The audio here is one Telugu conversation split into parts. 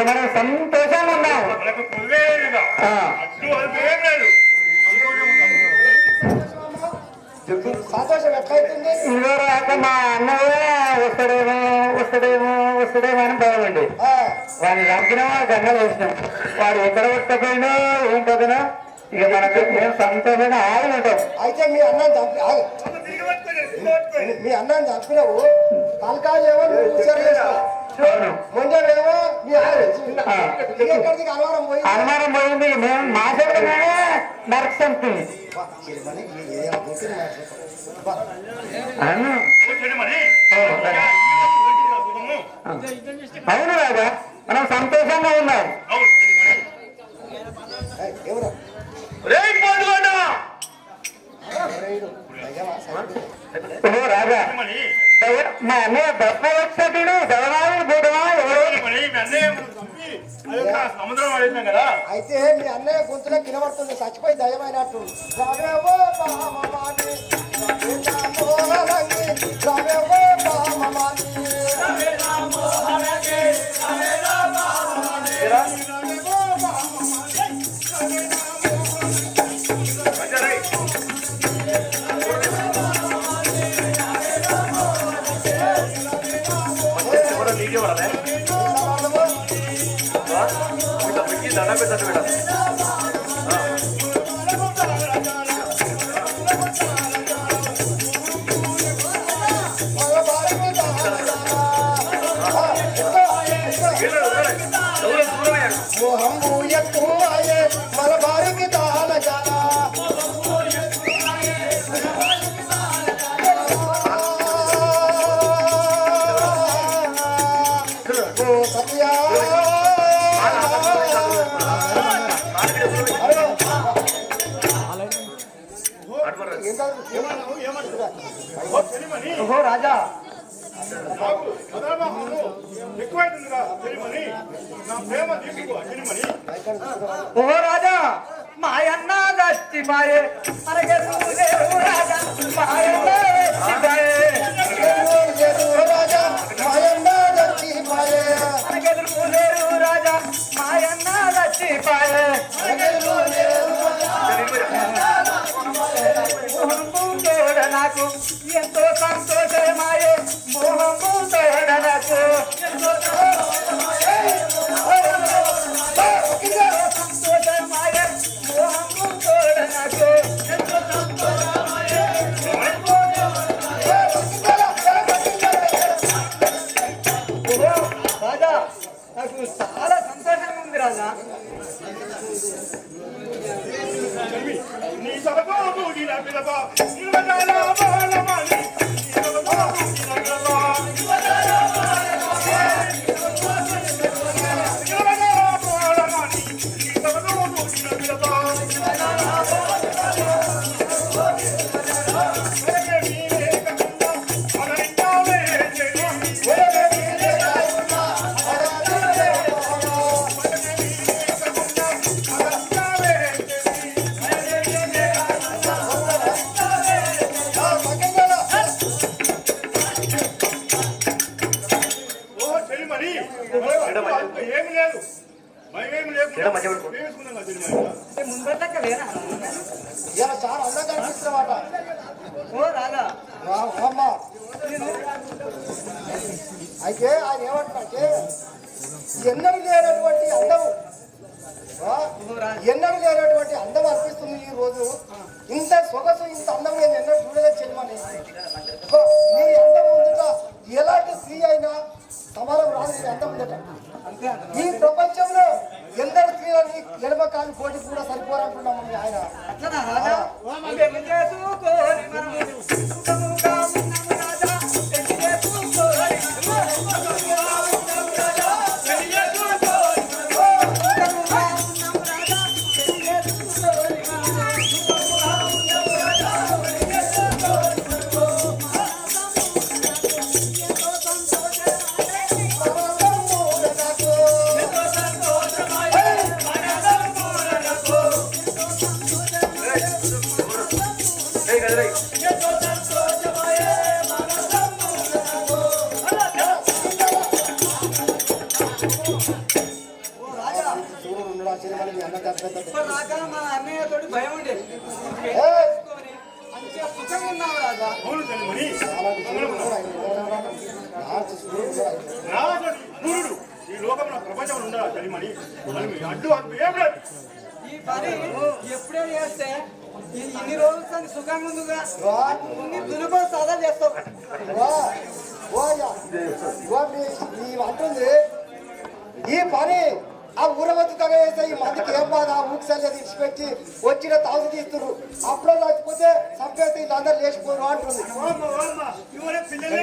మనం సంతోషంగా ఉన్నాం. సంతోషం ఎట్లయితుంది ఇదో రాక మా అన్నయ్య వస్తాడేమో వస్తాడేమో వస్తాడేమో అని భయమండి వాడిని నమ్మినా గంగ వేసినాం వాడు ఎక్కడ వస్తపోయినా ఏంటోదినా ఇక మనకు మేము సంతోషమైన ఆయన ఉంటాం. అయితే మీ అన్నం మీ అన్నం చంపినావు తలకాయ ఏమో అనుమానం పోయింది. మేము మాట్లాడుతున్నామే. నరక్ అవును. రాజా మనం సంతోషంగా ఉన్నాం. రాజా. మాము భస్మోత్సతుడు సర్వాలు కూడా అయితే మీ అన్నయ్య గొంతులో కినబడుతుంది చచ్చిపోయి దయమైనట్టు. రామో దండం పెట్టండి మేడం ఓహో రాజా. ఓహో రాజా. మాయన్న గట్టి మాయే మనకే రాజా మాయన్న Interesante de mayo, mojamos. అందుకే ఏం బాధ ఊపిసల్లి ఇచ్చిపెట్టి వచ్చిన తాగు తీస్తున్నారు. అప్పుడు లేకపోతే సంపేత వీళ్ళందరూ అందరు అంటుంది. పిల్లలే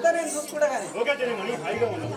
అంతా నేను చూసుకుంటా కానీ. ఓకే హాయిగా ఉన్నాను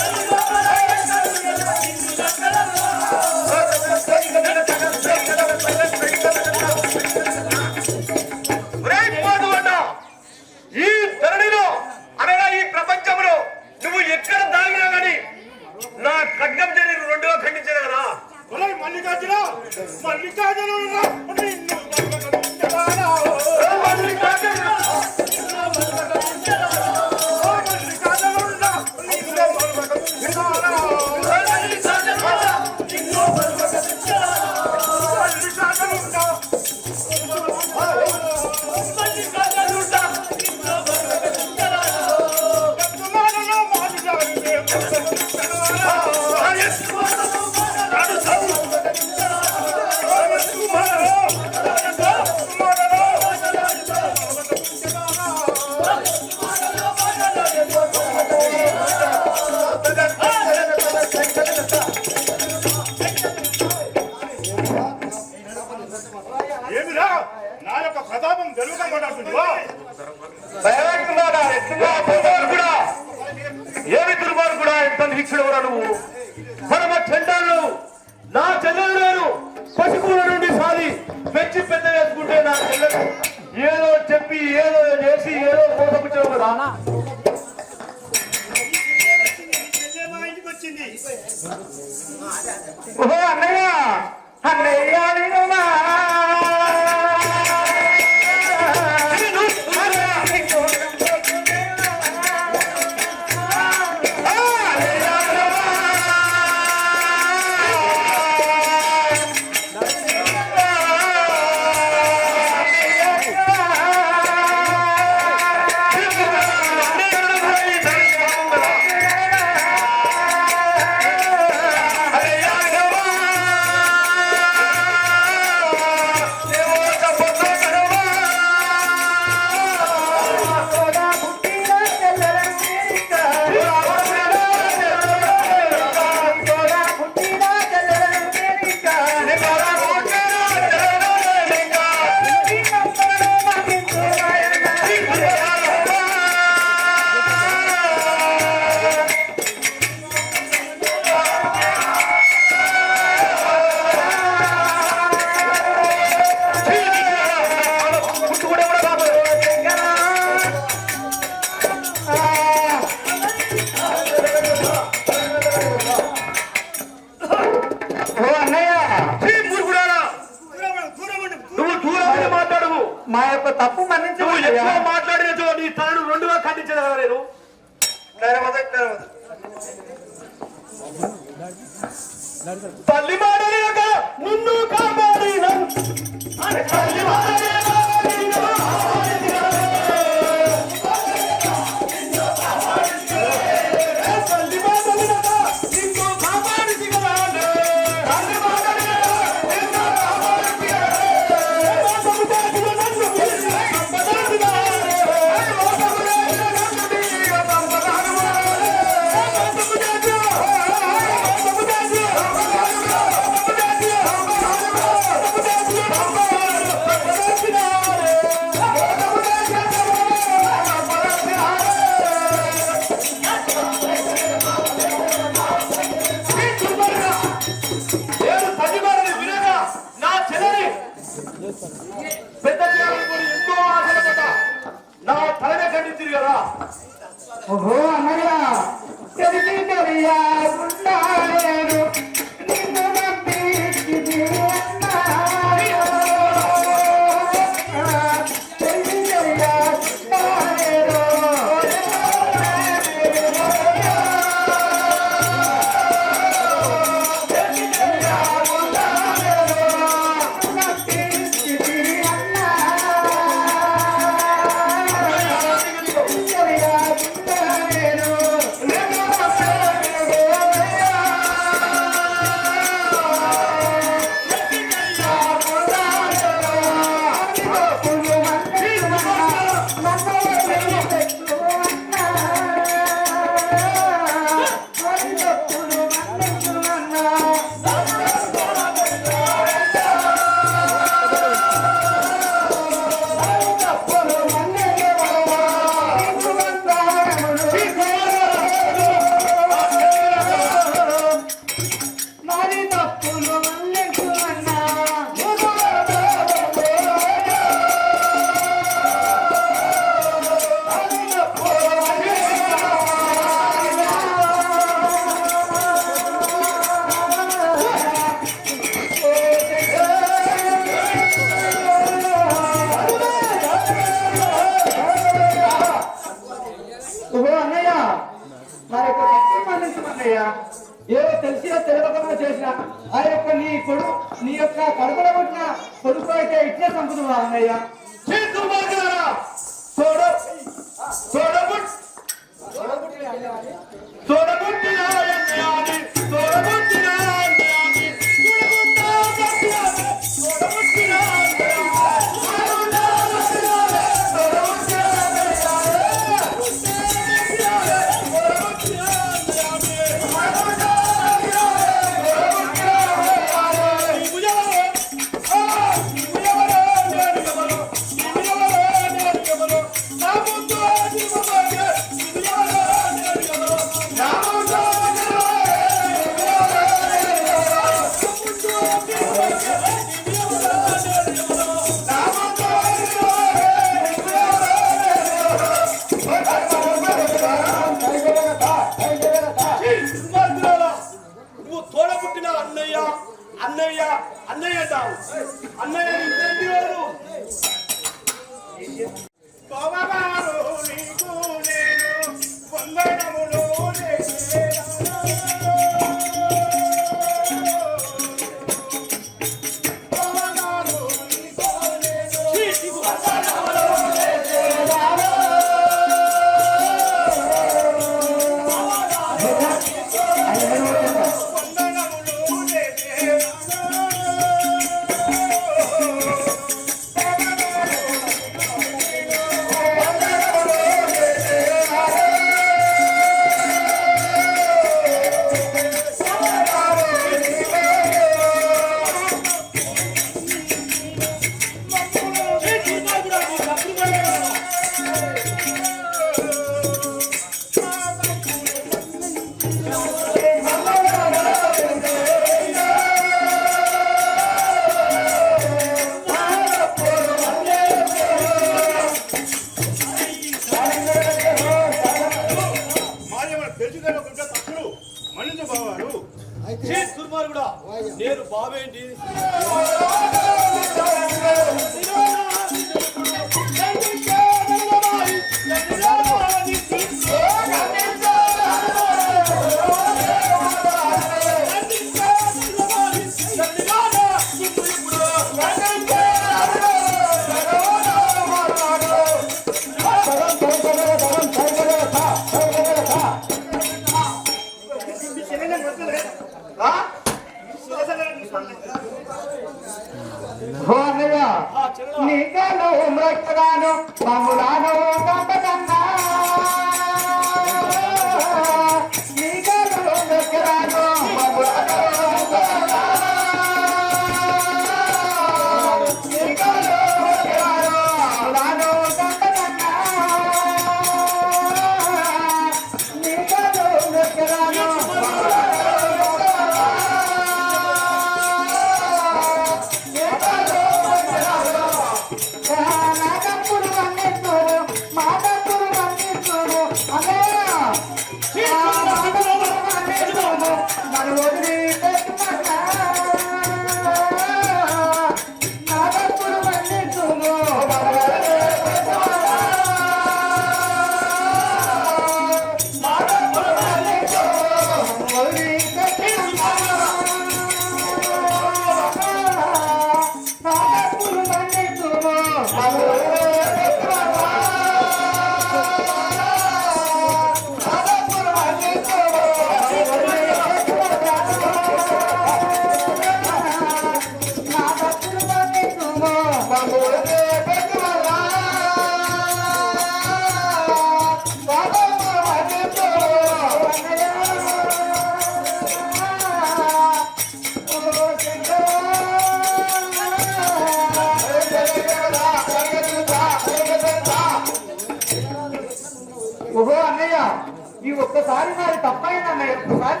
ఒక్కసారి మరి తప్పైంది అన్నయ్య ఒక్కసారి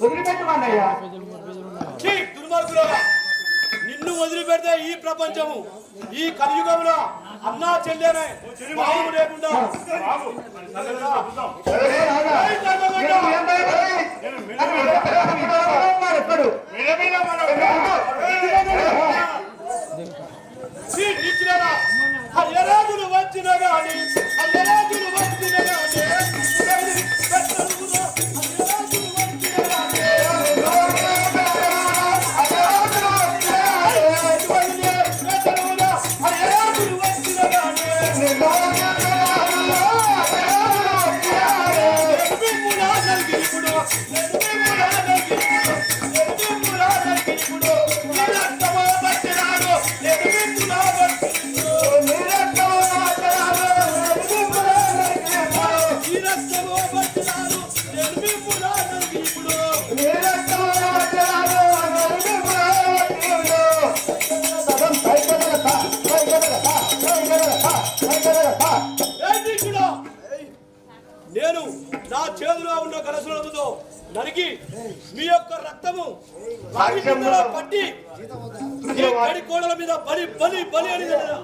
వదిలిపెట్టమన్నయ్యా నిన్ను వదిలిపెడితే ఈ ప్రపంచము ఈ కలియుగంలో అన్నా చెల్లెనే బాబు లేకుండా కానీ వచ్చిన కానీ பலி பலி பலி அடிக்கிறது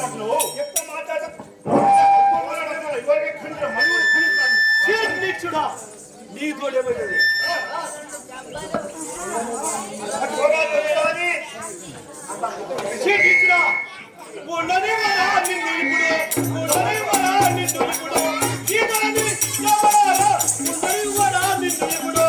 మాట్లాడుతున్నావు ఎక్కువ మాట్లాడడా నీ తోడేమయ్యేది ఉండనే వరా నిన్ను ఇప్పుడు? ఉండనే వరా నిన్ను ఇప్పుడు? ఈ దాన్ని ఉండనే వరా నిన్ను ఇప్పుడు?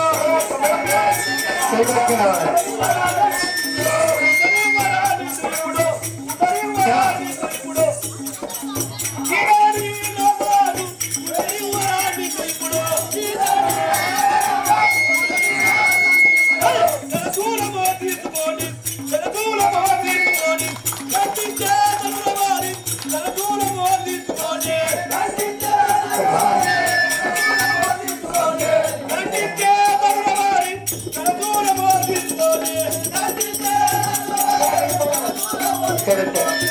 Correcto.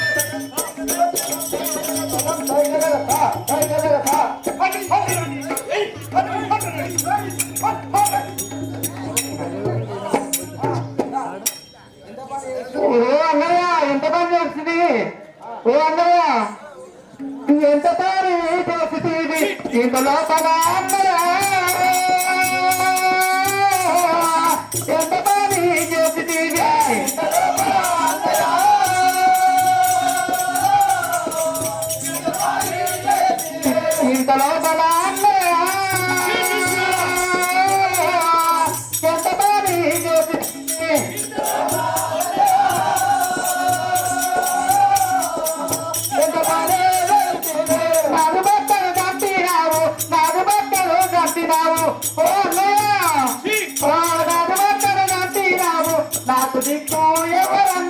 నాకు దిక్కు ఎవరన్నా నాలుగు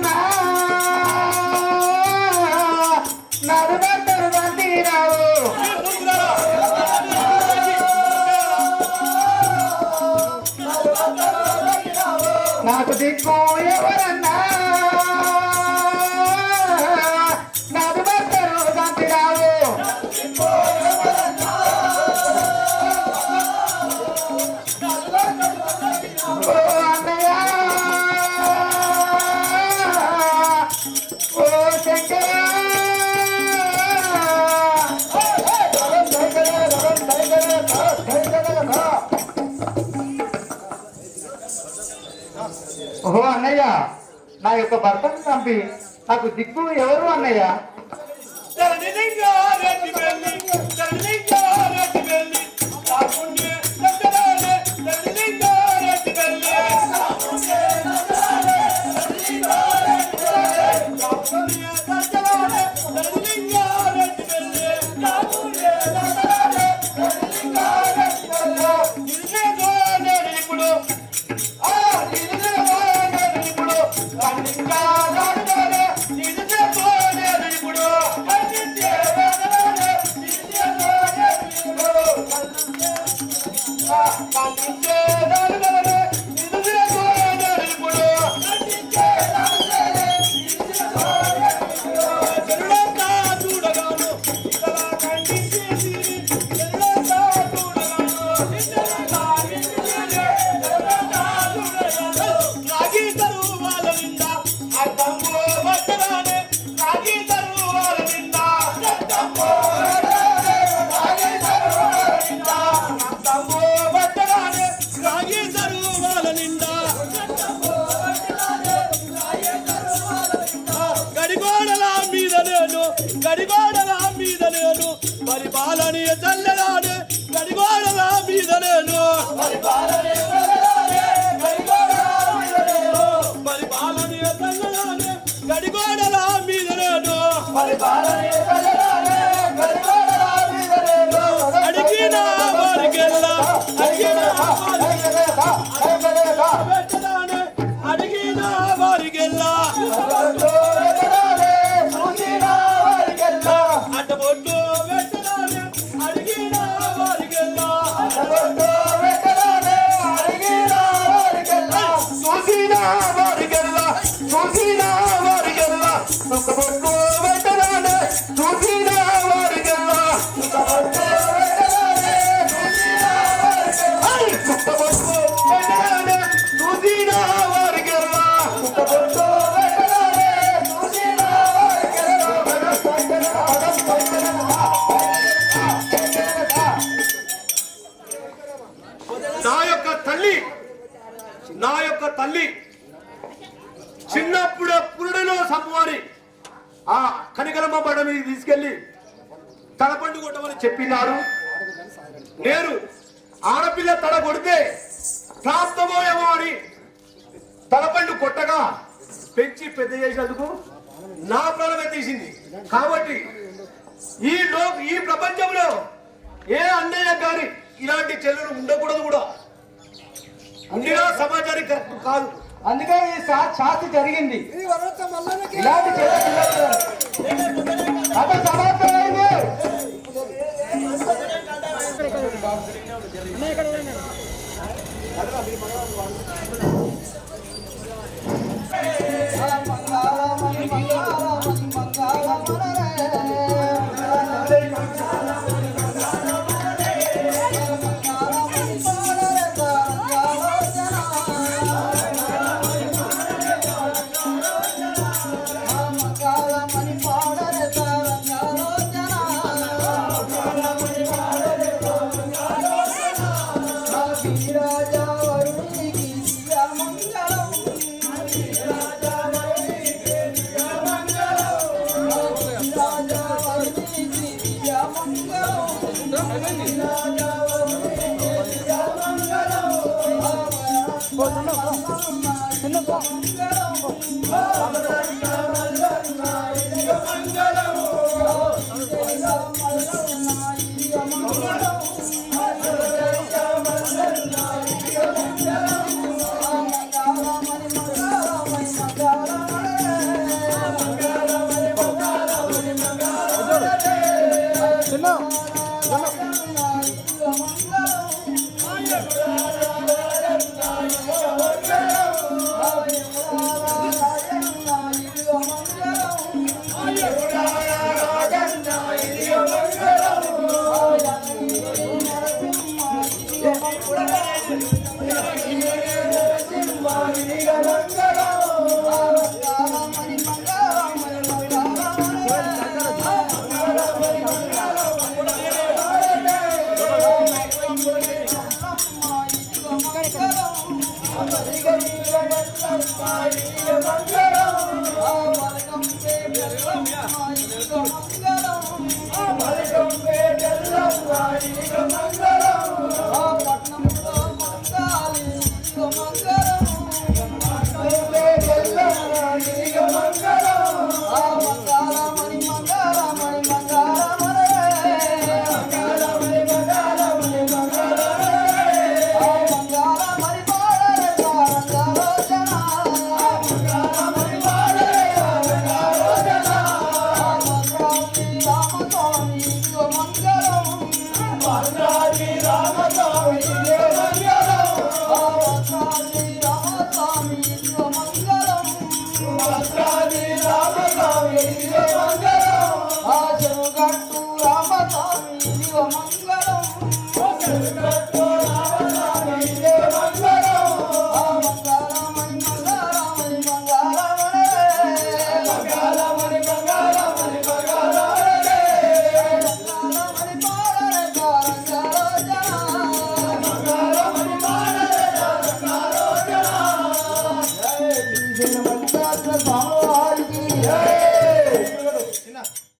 భర్తను చంపి నాకు దిక్కు ఎవరు అన్నయ్య? Aleluia. చూసిన వారికెల్లా చూసిన వారికెల్లా ఒక బొట్టు వెంటనే చూసిన వారికెల్లా ఐ, కుక్క బొట్టు వెంటనే చూసిన వారికెల్లా నా యొక్క తల్లి నా యొక్క తల్లి కనికరమ్మ బండ మీద తీసుకెళ్ళి తలపండు కొట్టమని చెప్పినారు. నేను ఆడపిల్ల తల కొడితే ప్రాప్తమో ఏమో అని తలపండు కొట్టగా పెంచి పెద్ద చేసినందుకు నా ప్రాణమే తీసింది. కాబట్టి ఈ లో ఈ ప్రపంచంలో ఏ అన్నయ్య గారి ఇలాంటి చెల్లెలు ఉండకూడదు కూడా. ఉండినా సమాచారం కాదు. అందుకే ఈ శాస్తి జరిగింది. ఇలాంటి చెల్ల పిల్లలు అక్కడ